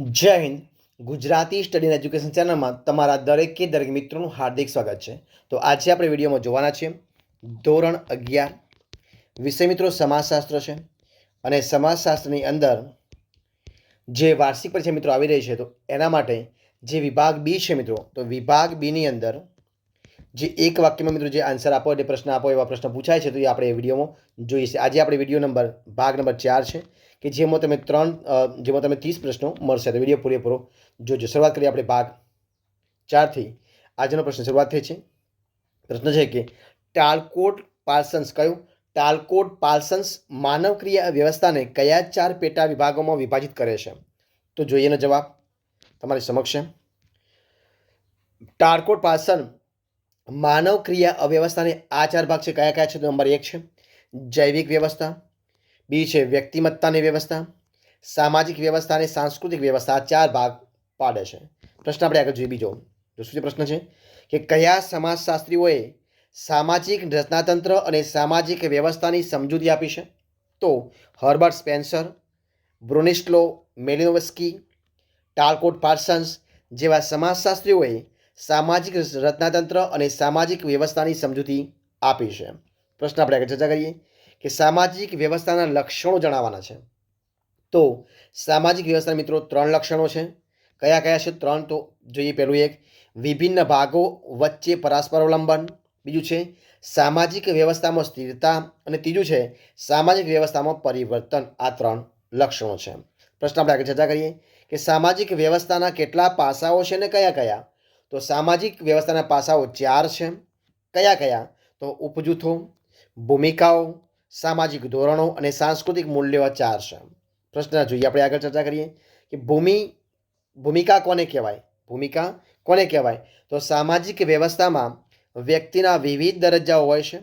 જય Hind Gujarati study education ચેનલમાં તમારા દરેકે દરેક મિત્રોનું હાર્દિક સ્વાગત છે. તો આજે આપણે વિડીયોમાં જોવાના છીએ ધોરણ અગિયાર. વિષય મિત્રો સમાજશાસ્ત્ર છે અને સમાજશાસ્ત્રની અંદર જે વાર્ષિક પરીક્ષા મિત્રો આવી રહી છે, તો એના માટે જે વિભાગ બી છે મિત્રો, તો વિભાગ બીની અંદર જે એક વાક્યમાં મિત્રો જે આન્સર આપો એટલે પ્રશ્ન આપો એવા પ્રશ્ન પૂછાય છે, તો એ આપણે એ વિડીયોમાં જોઈએ છે. આજે આપણે વીડિયો નંબર, ભાગ નંબર ચાર છે. કે જેમાં તમે ત્રણ જેમાં તમે ત્રીસ પ્રશ્નો મળશે. વીડિયો પૂરેપૂરો જોજો. શરૂઆત કરીએ આપણે ભાગ ચારથી. આજનો પ્રશ્ન શરૂઆત થઈ છે. પ્રશ્ન છે કે ટાલકોટ પાર્સન્સ કયું? ટાલકોટ પાર્સન્સ માનવ ક્રિયા વ્યવસ્થાને કયા ચાર પેટા વિભાગોમાં વિભાજિત કરે છે? તો જોઈએ એનો જવાબ તમારી સમક્ષ છે. ટાલકોટ પાર્સન માનવ ક્રિયા અવ્યવસ્થાને આ ચાર ભાગ છે. કયા કયા છે? નંબર એક છે જૈવિક વ્યવસ્થા બી છે વ્યક્તિમત્તાની વ્યવસ્થા, સામાજિક વ્યવસ્થા અને સાંસ્કૃતિક વ્યવસ્થા ચાર ભાગ પાડે છે. પ્રશ્ન આપણે આગળ જોઈએ બીજો. તો શું પ્રશ્ન છે? કે કયા સમાજશાસ્ત્રીઓએ સામાજિક રચનાતંત્ર અને સામાજિક વ્યવસ્થાની સમજૂતી આપી છે? તો હર્બર્ટ સ્પેન્સર બ્રુનિસ્લો મેલિનોવસ્કી, ટાલકોટ પાર્સન્સ જેવા સમાજશાસ્ત્રીઓએ સામાજિક રચનાતંત્ર અને સામાજિક વ્યવસ્થાની સમજૂતી આપી છે. પ્રશ્ન આપણે આગળ ચર્ચા કરીએ. કે સામાજિક વ્યવસ્થાના લક્ષણો જણાવવાના છે. તો સામાજિક વ્યવસ્થા મિત્રો ત્રણ લક્ષણો છે. કયા કયા છે ત્રણ? તો જોઈએ પહેલું એક, વિભિન્ન ભાગો વચ્ચે પરસ્પર અવલંબન. બીજું છે, સામાજિક વ્યવસ્થામાં સ્થિરતા. અને ત્રીજું છે, સામાજિક વ્યવસ્થામાં પરિવર્તન. આ ત્રણ લક્ષણો છે. પ્રશ્ન આપણે આગળ ચર્ચા કરીએ કે સામાજિક વ્યવસ્થાના કેટલા પાસાઓ છે ને કયા કયા? તો સામાજિક વ્યવસ્થાના પાસાઓ ચાર છે. કયા કયા? તો ઉપજૂથો, ભૂમિકાઓ સામાજિક ધોરણો અને સાંસ્કૃતિક મૂલ્યો ચાર છે. પ્રશ્ન જોઈએ, આપણે આગળ ચર્ચા કરીએ કે ભૂમિ, ભૂમિકા કોને કહેવાય? ભૂમિકા કોને કહેવાય? તો સામાજિક વ્યવસ્થામાં વ્યક્તિના વિવિધ દરજ્જાઓ હોય છે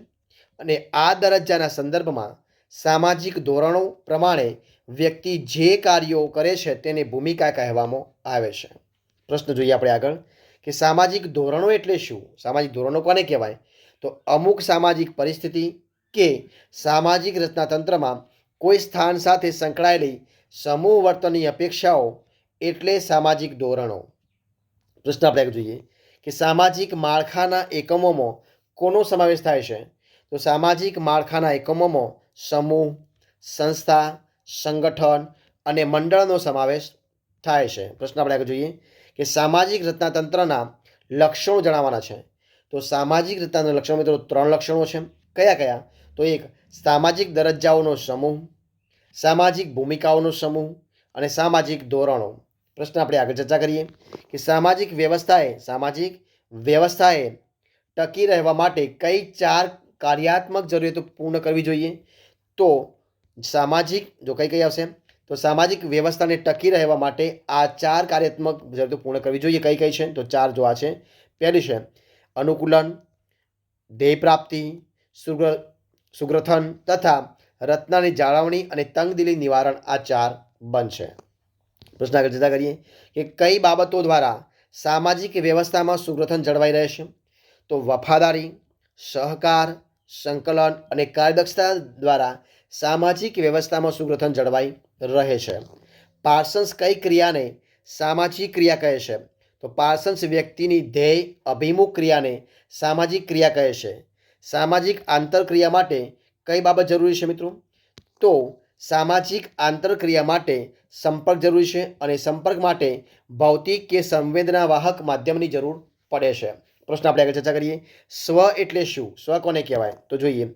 અને આ દરજ્જાના સંદર્ભમાં સામાજિક ધોરણો પ્રમાણે વ્યક્તિ જે કાર્યો કરે છે તેને ભૂમિકા કહેવામાં આવે છે. પ્રશ્ન જોઈએ આપણે આગળ કે સામાજિક ધોરણો એટલે શું? સામાજિક ધોરણો કોને કહેવાય? તો અમુક સામાજિક પરિસ્થિતિ કે સામાજિક રચનાતંત્રમાં કોઈ સ્થાન સાથે સંકળાયેલી સમૂહ વર્તનની અપેક્ષાઓ એટલે સામાજિક ધોરણો. પ્રશ્ન આપણે જોઈએ કે સામાજિક માળખાના એકમોમાં કોનો સમાવેશ થાય છે? તો સામાજિક માળખાના એકમોમાં સમૂહ, સંસ્થા, સંગઠન અને મંડળનો સમાવેશ થાય છે. પ્રશ્ન આપણે જોઈએ કે સામાજિક રચનાતંત્રના લક્ષણો જણાવવાના છે. તો સામાજિક રચનાના લક્ષણો મિત્રો ત્રણ લક્ષણો છે. કયા કયા? તો એક સામાજિક દરજ્જાઓનો સમૂહ, સામાજિક ભૂમિકાઓનો સમૂહ અને સામાજિક ધોરણો. પ્રશ્ન આપણે આગળ ચર્ચા કરીએ કે સામાજિક વ્યવસ્થાએ સામાજિક વ્યવસ્થાએ ટકી રહેવા માટે કઈ ચાર કાર્યાત્મક જરૂરિયાતો પૂર્ણ કરવી જોઈએ? તો સામાજિક, જો કઈ કઈ આવશે, તો સામાજિક વ્યવસ્થાને ટકી રહેવા માટે આ ચાર કાર્યાત્મક જરૂરિયાતો પૂર્ણ કરવી જોઈએ. કઈ કઈ છે? તો ચાર જો આ છે. પહેલી છે અનુકૂલન, ધ્યેય પ્રાપ્તિ, સુગ્ર સુગ્રથન તથા રત્નાની જાળવણી અને તંગદિલી નિવારણ આ ચાર બનશે. પ્રશ્ન આગળ ચર્ચા કરીએ કે કઈ બાબતો દ્વારા સામાજિક વ્યવસ્થામાં સુગ્રથન જળવાઈ રહેશે? તો વફાદારી, સહકાર, સંકલન અને કાર્યદક્ષતા દ્વારા સામાજિક વ્યવસ્થામાં સુગ્રથન જળવાઈ રહે છે પાર્સન્સ કઈ ક્રિયાને સામાજિક ક્રિયા કહે છે? તો પાર્સન્સ વ્યક્તિની ધ્યેય, અભિમુખ ક્રિયાને સામાજિક ક્રિયા કહે છે. સામાજિક આંતરક્રિયા માટે કઈ બાબત જરૂરી છે મિત્રો? તો સામાજિક આંતરક્રિયા માટે સંપર્ક જરૂરી છે અને સંપર્ક માટે ભૌતિક કે સંવેદના વાહક માધ્યમની જરૂર પડે છે. પ્રશ્ન આપણે આગળ ચર્ચા કરીએ. સ્વ એટલે શું? સ્વ કોને કહેવાય? તો જોઈએ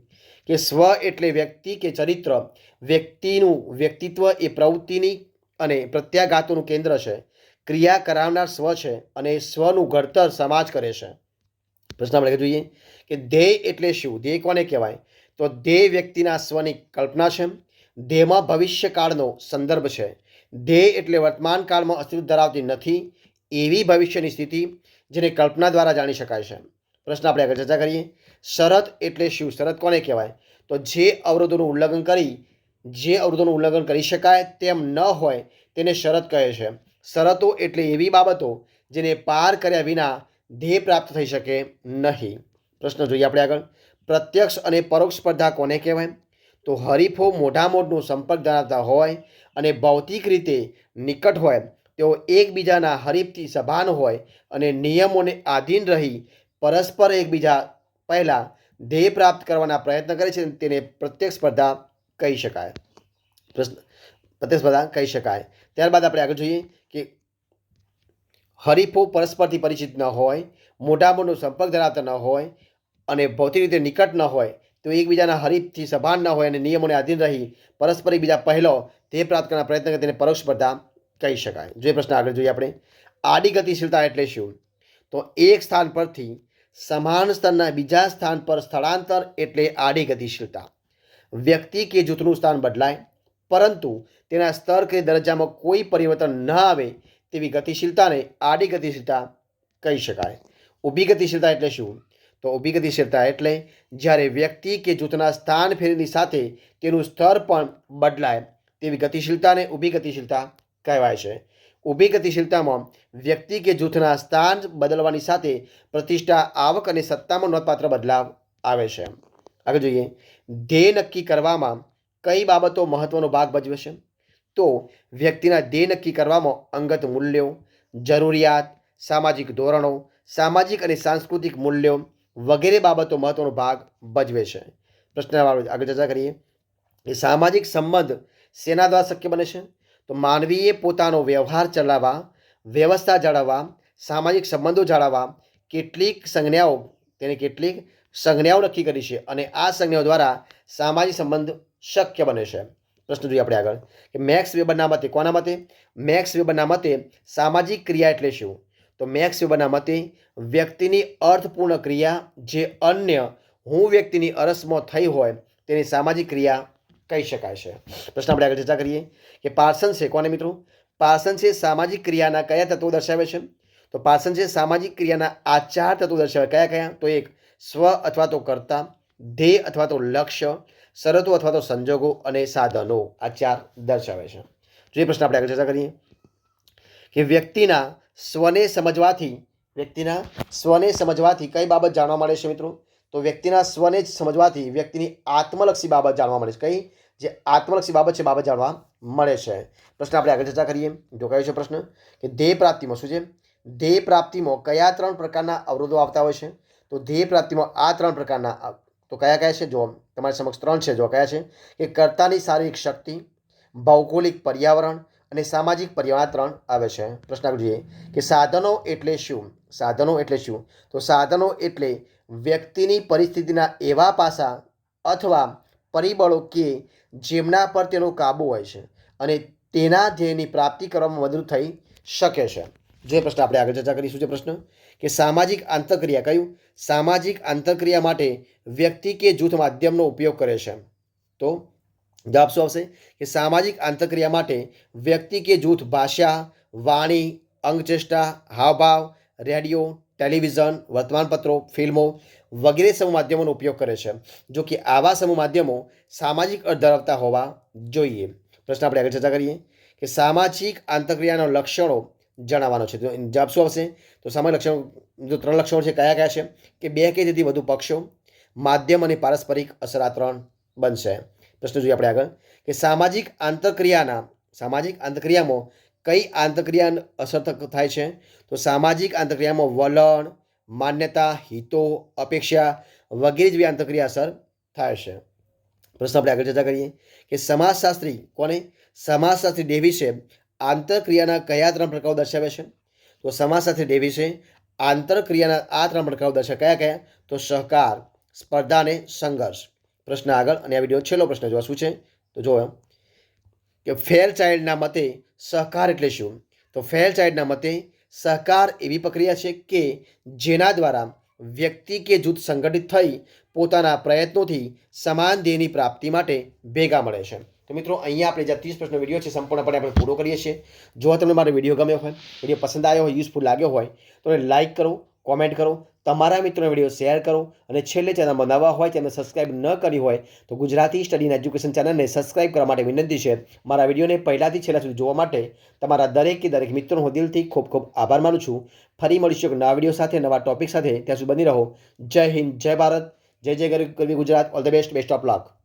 કે સ્વ એટલે વ્યક્તિ કે ચરિત્ર. વ્યક્તિનું વ્યક્તિત્વ એ પ્રવૃત્તિની અને પ્રત્યાઘાતોનું કેન્દ્ર છે. ક્રિયા કરાવનાર સ્વ છે અને સ્વનું ઘડતર સમાજ કરે છે. પ્રશ્ન આપણે જોઈએ કે ધ્યેય એટલે શું? ધ્યેય કોને કહેવાય? તો ધ્યેય વ્યક્તિના સ્વની કલ્પના છે. ધ્યેયમાં ભવિષ્યકાળનો સંદર્ભ છે. ધ્યેય એટલે વર્તમાન કાળમાં અસ્તિત્વ ધરાવતી નથી એવી ભવિષ્યની સ્થિતિ જેને કલ્પના દ્વારા જાણી શકાય છે. પ્રશ્ન આપણે આગળ ચર્ચા કરીએ. શરત એટલે શું? શરત કોને કહેવાય? તો જે અવરોધોનું ઉલ્લંઘન કરી, જે અવરોધોનું ઉલ્લંઘન કરી શકાય તેમ ન હોય તેને શરત કહે છે. શરતો એટલે એવી બાબતો જેને પાર કર્યા વિના ધ્યેય પ્રાપ્ત થઈ શકે નહીં. પ્રશ્ન જોઈએ આપણે આગળ. પ્રત્યક્ષ અને પરોક્ષ સ્પર્ધા કોને કહેવાય? તો હરીફો મોઢા મોઢનું સંપર્ક ધરાવતા હોય અને ભૌતિક રીતે નિકટ હોય, તેઓ એકબીજાના હરીફથી સભાન હોય અને નિયમોને આધીન રહી પરસ્પર એકબીજા પહેલાં ધ્યેય પ્રાપ્ત કરવાના પ્રયત્ન કરે છે તેને પ્રત્યક્ષ સ્પર્ધા કહી શકાય. પ્રશ્ન, પ્રત્યક્ષ સ્પર્ધા કહી શકાય. ત્યારબાદ આપણે આગળ જોઈએ કે હરીફો પરસ્પરથી પરિચિત ન હોય મોઢા મોટો સંપર્ક ધરાવતા ન હોય અને ભૌતિક રીતે નિકટ ન હોય, તો એકબીજાના હરીફથી સભાન ન હોય અને નિયમોને આધીન રહી પરસ્પર એકબીજા પહેલો, તે પ્રાપ્ત કરવાના પ્રયત્ન કરે તેને પરોક્ષ સ્પર્ધા કહી શકાય. જે પ્રશ્ન આગળ જોઈએ આપણે, આડી ગતિશીલતા એટલે શું? તો એક સ્થાન પરથી સમાન સ્તરના બીજા સ્થાન પર સ્થળાંતર એટલે આડી ગતિશીલતા. વ્યક્તિ કે જૂથનું સ્થાન બદલાય, પરંતુ તેના સ્તર કે દરજ્જામાં કોઈ પરિવર્તન ન આવે તેવી ગતિશીલતાને આડી ગતિશીલતા કહી શકાય. ઊભી ગતિશીલતા એટલે શું? તો ઊભી ગતિશીલતા એટલે જ્યારે વ્યક્તિ કે જૂથના સ્થાન ફેરીની સાથે તેનું સ્તર પણ બદલાય, તેવી ગતિશીલતાને ઊભી ગતિશીલતા કહેવાય છે. ઊભી ગતિશીલતામાં વ્યક્તિ કે જૂથના સ્થાન બદલવાની સાથે પ્રતિષ્ઠા, આવક અને સત્તામાં નોંધપાત્ર બદલાવ આવે છે. આગળ જોઈએ. ધ્યેય નક્કી કરવામાં કઈ બાબતો મહત્વનો ભાગ ભજવે છે? તો વ્યક્તિના ધ્યેય નક્કી કરવામાં અંગત મૂલ્યો, જરૂરિયાત, સામાજિક ધોરણો, સામાજિક અને સાંસ્કૃતિક મૂલ્યો વગેરે બાબતો મહત્વનો ભાગ ભજવે છે. પ્રશ્ન આગળ ચર્ચા કરીએ. એ સામાજિક સંબંધ સેના દ્વારા શક્ય બને છે? તો માનવીએ પોતાનો વ્યવહાર ચલાવવા, વ્યવસ્થા જાળવવા, સામાજિક સંબંધો જાળવવા કેટલીક સંજ્ઞાઓ, તેને કેટલીક સંજ્ઞાઓ નક્કી કરી છે અને આ સંજ્ઞાઓ દ્વારા સામાજિક સંબંધ શક્ય બને છે. પ્રશ્ન જોઈએ આપણે આગળ. કે મેક્સ વેબરના મતે, કોના મતે? મેક્સ વેબરના મતે સામાજિક ક્રિયા એટલે શું? તો મેક્સ વેબરના મતે વ્યક્તિની અર્થપૂર્ણ ક્રિયા જે અન્ય હું વ્યક્તિની અરસમાં થઈ હોય તેની સામાજિક ક્રિયા કહી શકાય છે. પ્રશ્ન આપણે આગળ ચર્ચા કરીએ. કે પાર્સન છે કોને મિત્રો? પાર્સન છે સામાજિક ક્રિયાના કયા તત્વો દર્શાવે છે? તો પાર્સન છે સામાજિક ક્રિયાના આ ચાર તત્વો દર્શાવે કયા કયા? તો એક સ્વ અથવા તો કર્તા ધ્યેય અથવા તો લક્ષ્ય, શરતો અથવા તો સંજોગો અને સાધનો આ ચાર દર્શાવે છે. જો એ પ્રશ્ન આપણે આગળ ચર્ચા કરીએ કે વ્યક્તિના સ્વને સમજવાથી, વ્યક્તિના સ્વને સમજવાથી કઈ બાબત જાણવા મળે છે મિત્રો? તો વ્યક્તિના સ્વને જ સમજવાથી વ્યક્તિની આત્મલક્ષી બાબત જાણવા મળે છે. કઈ? જે આત્મલક્ષી બાબત છે બાબત જાણવા મળે છે. પ્રશ્ન આપણે આગળ ચર્ચા કરીએ. જો કયો છે પ્રશ્ન? કે ધ્યેય પ્રાપ્તિમાં શું છે? ધ્યેય પ્રાપ્તિમાં કયા ત્રણ પ્રકારના અવરોધો આવતા હોય છે? તો ધ્યેય પ્રાપ્તિમાં આ ત્રણ પ્રકારના તો કયા કયા છે? જો તમારી સમક્ષ ત્રણ છે. જો કયા છે? કે કર્તાની શારીરિક શક્તિ, ભૌગોલિક પર્યાવરણ અને સામાજિક પર્યાવરણ ત્રણ આવે છે. પ્રશ્ન જોઈએ કે સાધનો એટલે શું? સાધનો એટલે શું? તો સાધનો એટલે વ્યક્તિની પરિસ્થિતિના એવા પાસા અથવા પરિબળો કે જેમના પર તેનો કાબુ હોય છે અને તેના ધ્યેયની પ્રાપ્તિ કરવામાં મદદ થઈ શકે છે. જે પ્રશ્ન આપણે આગળ ચર્ચા કરીશું, જે પ્રશ્ન કે સામાજિક આંતરક્રિયા કયું? સામાજિક આંતરક્રિયા માટે વ્યક્તિ કે જૂથ માધ્યમનો ઉપયોગ કરે છે. તો જવાબ શું આવશે? કે સામાજિક આંતરક્રિયા માટે વ્યક્તિ કે જૂથ ભાષા, વાણી, અંગચેષ્ટા, હાવભાવ, રેડિયો, ટેલિવિઝન, વર્તમાનપત્રો, ફિલ્મો વગેરે સમૂહ માધ્યમોનો ઉપયોગ કરે છે. જો કે આવા સમૂહ માધ્યમો સામાજિક અર્થ ધરાવતા હોવા જોઈએ. પ્રશ્ન આપણે આગળ ચર્ચા કરીએ કે સામાજિક આંતરક્રિયાના લક્ષણો જણાવવાનો છે. તો જવાબ શું આવશે? તો સામાન્ય લક્ષણો, જો ત્રણ લક્ષણો છે, કયા કયા છે? કે બે કે તેથી વધુ પક્ષો માધ્યમ અને પારસ્પરિક અસર આ ત્રણ બનશે. પ્રશ્ન જોઈએ આપણે આગળ. કે સામાજિક આંતરક્રિયાના, સામાજિક આંતરક્રિયામાં કઈ આંતરક્રિયા અસર થાય છે? તો સામાજિક આંતરક્રિયામાં વલણ, માન્યતા, હિતો, અપેક્ષા વગેરે જેવી આંતરક્રિયા અસર થાય છે. પ્રશ્ન આપણે આગળ ચર્ચા કરીએ. કે સમાજશાસ્ત્રી કોને? સમાજશાસ્ત્રી ડેવિસે આંતરક્રિયાના કયા ત્રણ પ્રકારો દર્શાવે છે? તો સમાજ સાથે ડેવી છે. આંતરક્રિયાના આ ત્રણ પ્રકારો દર્શાવે કયા કયા? તો સહકાર, સ્પર્ધા અને સંઘર્ષ. પ્રશ્ન આગળ અને આ વીડિયો છેલ્લો પ્રશ્ન જોવા શું છે? તો જો કે ફેર ચાઇલ્ડના મતે સહકાર એટલે શું? તો ફેર ચાઇલ્ડના મતે સહકાર એવી પ્રક્રિયા છે કે જેના દ્વારા વ્યક્તિ કે જૂથ સંગઠિત થઈ પોતાના પ્રયત્નોથી સમાન ધ્યેયની પ્રાપ્તિ માટે ભેગા મળે છે. તો મિત્રો, અહીંયા આપણે જે ત્રીસ પ્રશ્નો વીડિયો છે, સંપૂર્ણપણે આપણે પૂરો કરીએ છીએ. જો તમને મારો વીડિયો ગમ્યો હોય વીડિયો પસંદ આવ્યો હોય યુઝફુલ લાગ્યો હોય, તો એને લાઇક કરો કોમેન્ટ કરો, તમારા મિત્રોને વીડિયો શેર કરો, અને છેલ્લે ચેનલમાં નવા હોય તેમને સબસ્ક્રાઇબ ન કરી હોય, તો ગુજરાતી સ્ટડી એન્ડ એજ્યુકેશન ચેનલને સબસ્ક્રાઇબ કરવા માટે વિનંતી છે. મારા વિડીયોને પહેલાંથી છેલ્લા સુધી જોવા માટે તમારા દરેક કે દરેક મિત્રોનો હું દિલથી ખૂબ ખૂબ આભાર માનું છું. ફરી મળીશું એક નવા વીડિયો સાથે, નવા ટોપિક સાથે. ત્યાં સુધી બની રહો. જય હિન્દ, જય ભારત, જય જય ગરવી Gujarat. All the best best of luck